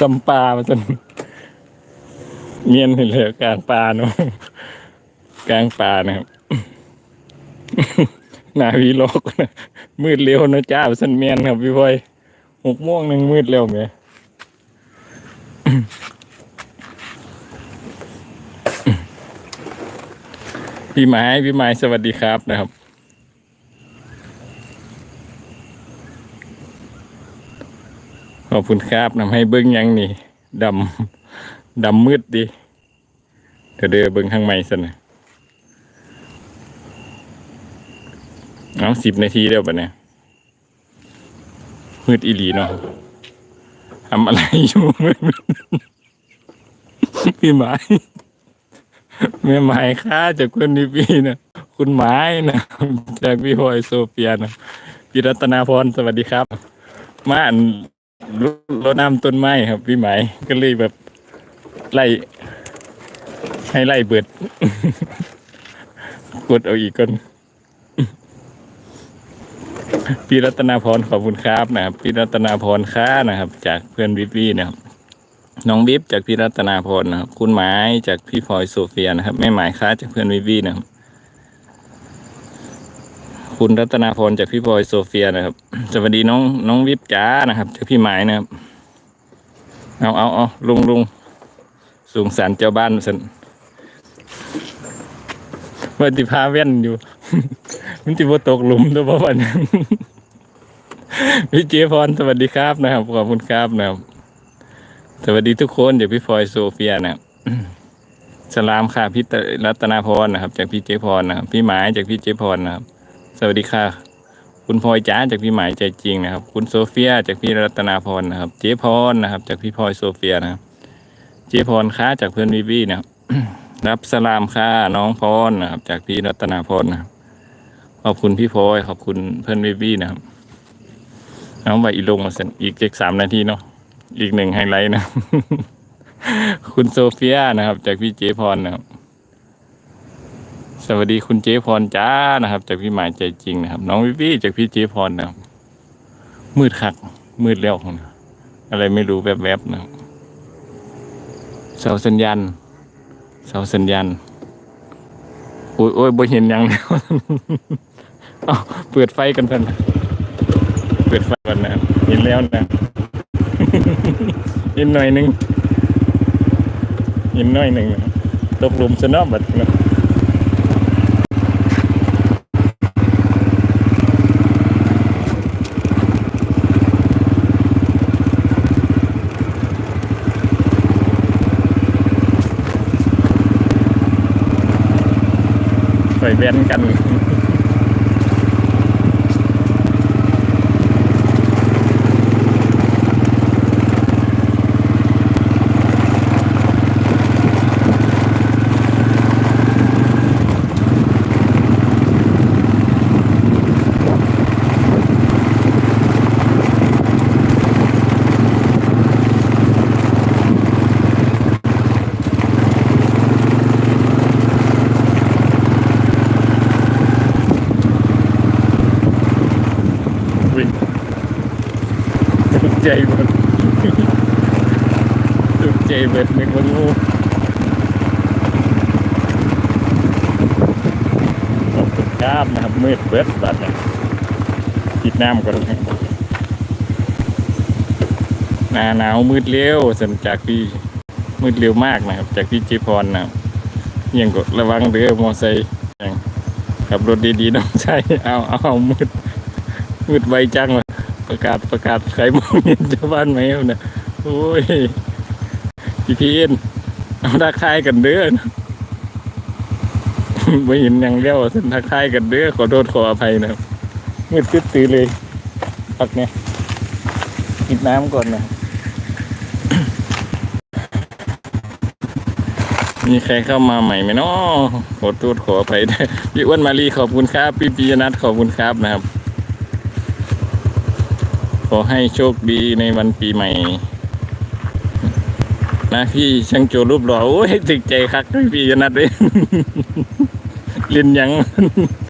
ซัมปลามาจนเมียนเห็นเลยกลางปลาเนาะกลางปลานะครับหนาวีโลกนะมืดเร็วนะจ้าสันเมียนครับพี่พลอยหกโมงหนึ่งมืดเร็วไหมพี่ไม้พี่ไม้สวัสดีครับนะครับ ขอบคุณครับนำให้เบิ้งยังนี่ดำดำมืดดิเดี๋ยวเดเบิ้งข้างในสนะเอาสิบนาทีเดียวปะเนี่ยมืดอีหลีเนาะทำอะไรอยู่มืดพี่หมายแม่หมายค่าจากคนนี้พี่นะคุณหมายนะจากพี่พลอยโซเฟียนะพี่รัตนาพรสวัสดีครับ มาอัน รดรดน้ำต้นไม้ครับพี่หมายก็เลยแบบไล่ให้ไล่เบิด กดเอาอีกคนพี่รัตนาพรขอบคุณครับนะครับพี่รัตนาพรค้านะครับ จากเพื่อนวิบวี่นะครับน้องบิ๊บจากพี่รัตนาพรนะครับ คุณหมายจากพี่พลอยโซเฟียนะครับแม่หมายค้าจากเพื่อนวิบวี่นะครับ คุณรัตนาพรจากพี่พลอยโซเฟียนะครับ สวัสดีน้องน้องวิบจ้านะครับจากพี่หมายนะครับ เอาเอาเอาลุงลุงสูงสารเจ้าบ้านสันวันที่พาเว่นอยู่ มันที่ว่าตกหลุมตัวบ้านพี่เจพรสวัสดีครับนะครับขอบคุณครับนะครับ สวัสดีทุกคนจากพี่พลอยโซเฟียนะครับสลามค่ะพี่รัตนาพรนะครับ จากพี่เจพรนะครับพี่หมายจากพี่เจพรนะครับ สวัสดีค่ะ คุณพลอยจ้าจากพี่หมายใจจริงนะครับ คุณโซเฟียจากพี่รัตนาพรนะครับ เจ๊พรนะครับ จากพี่พลอยโซเฟียนะครับ เจ๊พรค้าจากเพื่อนวิวีนะครับ รับสลามค่าน้องพรนะครับ จากพี่รัตนาพรนะครับขอบคุณพี่พลอยขอบคุณเพื่อนวิวีนะครับเอาไปอีลงมาเสร็จอีกเจ็กสามนาทีเนาะอีกหนึ่งไฮไลท์นะ คุณโซเฟียนะครับ จากพี่เจ๊พรนะครับ สวัสดีคุณเจ๊พรจ้านะครับ จากพี่หมายใจจริงนะครับ น้องวิวี่จากพี่เจ๊พรนะครับ มืดคัก มืดแล้วนะอะไรไม่รู้แวบๆนะครับเสาสัญญาณเสาสัญญาณโอ้ยโอ้ยบ่เห็นยังแล้วเอาเปิดไฟกันเพิ่นเปิดไฟกันนะเห็นแล้วนะเห็นหน่อยหนึงเห็นหน่อยหนึ่งนะตกหลุมสนอบัดนะ แว้นกัน ใจหมดตกใจเบิดนึกว่างูขอบคุณครับนะครับมืดเบิดบัดเนี่ยกินน้ำก่อนนะหนาหนาวมืดเร็วสันจากพี่มืดเร็วมากนะครับ จากพี่จีพรนะครับยังกดระวังเด้อมอไซค์ยังขับรถดีๆน้องใช่เอาเอามืดมืดไวจังเลย ประกาศประกาศใครมองเห็นชาวบ้านไหมครับเนี่ยโอ้ยพี่พีนเอาทักทายกันเด้อนะไม่เห็นย่างเดียวสันทักทายกันเด้อขอโทษขออภัยนะครับมืดตึ๊ดตื้อเลยพักเนี่ยกินน้ำก่อนนะมีใครเข้ามาใหม่ไหมเนาะขอโทษขออภัยด้วยพี่อ้วนมารีขอบคุณครับ พี่ปียนัทขอบคุณครับนะครับ ขอให้โชคดีในวันปีใหม่ นะพี่ช่างโจรูปหล่อโอ้ยติดใจคักด้วยพี่ยนัดเลยเล่นยัง